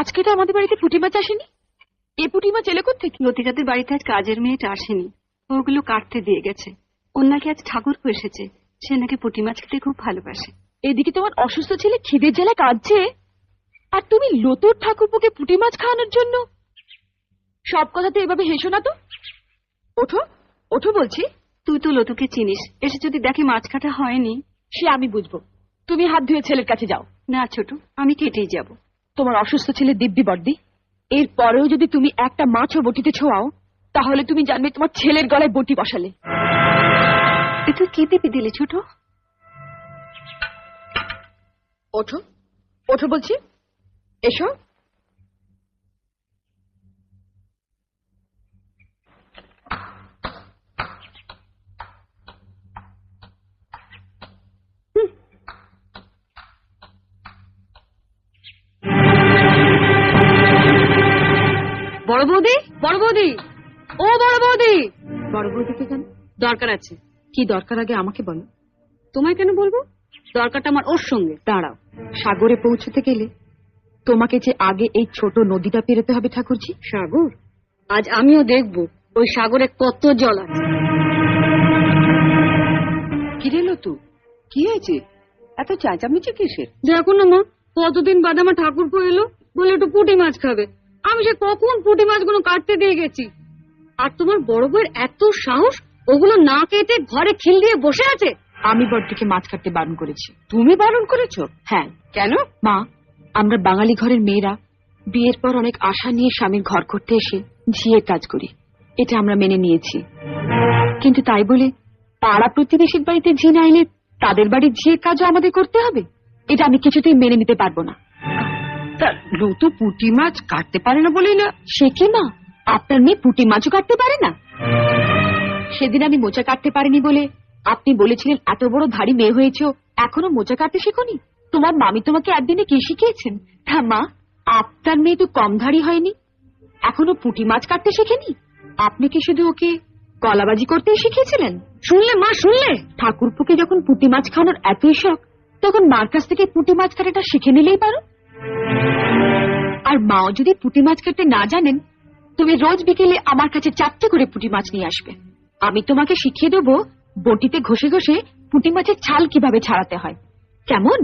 আজকে তো আমাদের বাড়িতে পুঁটি মাছ আসেনি? এ পুঁটি মাছ এলে থেকে লতিকাদের বাড়িতে আজ কাজের মেয়েটা আসেনি। ওগুলো কাটতে দিয়ে গেছে। ওর নাকি আজ ঠাকুর এসেছে। সে নাকি পুঁটি মাছ খেতে খুব ভালোবাসে। এদিকে তোমার অসুস্থ ছেলে খিদের জ্বালায় কাঁদছে? আর তুমি লতুর ঠাকুরপুকে পুঁটি মাছ খাওয়ানোর জন্য? সব কথাতে এভাবে হেসো না তো। ওঠো ওঠো বলছি। তুই তো লতুকে চিনিস। এসে যদি দেখে মাছ কাটা হয়নি। সে আমি বুঝব। তুমি হাত ধুয়ে ছেলের কাছে যাও। না ছোট আমি কেটেই যাব। তোমার অসুস্থ ছেলে দিব্যি বর্দি। এর পরেও যদি তুমি একটা মাছও বটিতে ছোঁয়াও তাহলে তুমি জানবে তোমার ছেলের গলায় বটি বসালে। তুই কি দিবি দিলি ছোট? ওঠো ওঠো বলছি। এসো। বৌদি বড় বৌদি ও বড় বৌদি বড় বৌদিকে কেন দরকার আছে। কি দরকার আগে আমাকে বলো? তোমায় কেন বলব? দরকারটা আমার ওর সঙ্গে। দাঁড়াও। সাগরে পৌঁছতে গেলে তোমাকে যে আগে এই ছোট নদীটা পেরোতে হবে ঠাকুরজি? সাগর? আজ আমিও দেখব ওই সাগরে কত জল আছে। কিরে লতু? কি হয়েছে? এত চাঁচামেচি কিসের? দেখো না মা কতদিন বাদে আমার ঠাকুর এলো বলে একটু পুঁটি মাছ খাবে। আমি সে কখন পুঁটি মাছগুলো কাটতে দিয়ে গেছি। আর তোমার বড় বউয়ের এত সাহস ওগুলো না কেটে ঘরে খিল দিয়ে বসে আছে? আমি বড়দিকে মাছ কাটতে বারণ করেছি। তুমি বারণ করেছ? হ্যাঁ। কেন? মা আমরা বাঙালি ঘরের মেয়েরা বিয়ের পর অনেক আশা নিয়ে স্বামীর ঘর করতে এসে ঝিয়ের কাজ করি। এটা আমরা মেনে নিয়েছি। কিন্তু তাই বলে পাড়া প্রতিবেশীর বাড়িতে ঝি না এলে তাদের বাড়ির ঝিয়ে কাজও আমাদের করতে হবে? এটা আমি কিছুতেই মেনে নিতে পারব না। তা লুতু পুঁটি মাছ কাটতে পারে না বলেই না। সে কি মা? আপনার মেয়ে পুঁটি মাছও কাটতে পারে না? সেদিন আমি মোচা কাটতে পারিনি বলে। আপনি বলেছিলেন এত বড় ধাড়ি মেয়ে হয়েছ এখনও মোচা কাটতে শেখনি? তোমার মামি তোমাকে একদিনে কি শিখিয়েছেন? হ্যাঁ মা আপনার মেয়ে তো কম ধাড়ি হয়নি। এখনও পুঁটি মাছ কাটতে শেখেনি? আপনি কি শুধু ওকে কলাবাজি করতে শিখিয়েছিলেন? শুনলে মা শুনলে! ঠাকুরপুকে যখন পুঁটি মাছ খাওয়ানোর এতই শখ তখন মার কাছ থেকে পুঁটি মাছ কাটাটা শিখে নিলেই পারো। আর মাও যদি পুঁটি মাছ কাটতে না জানেন, তুমি রোজ বিকেলে আমার কাছে চারটে করে পুঁটি মাছ নিয়ে আসবে। আমি তোমাকে শিখিয়ে দেবো বটিতে ঘষে ঘষে পুঁটি মাছের ছাল কীভাবে ছাড়াতে হয়। কেমন?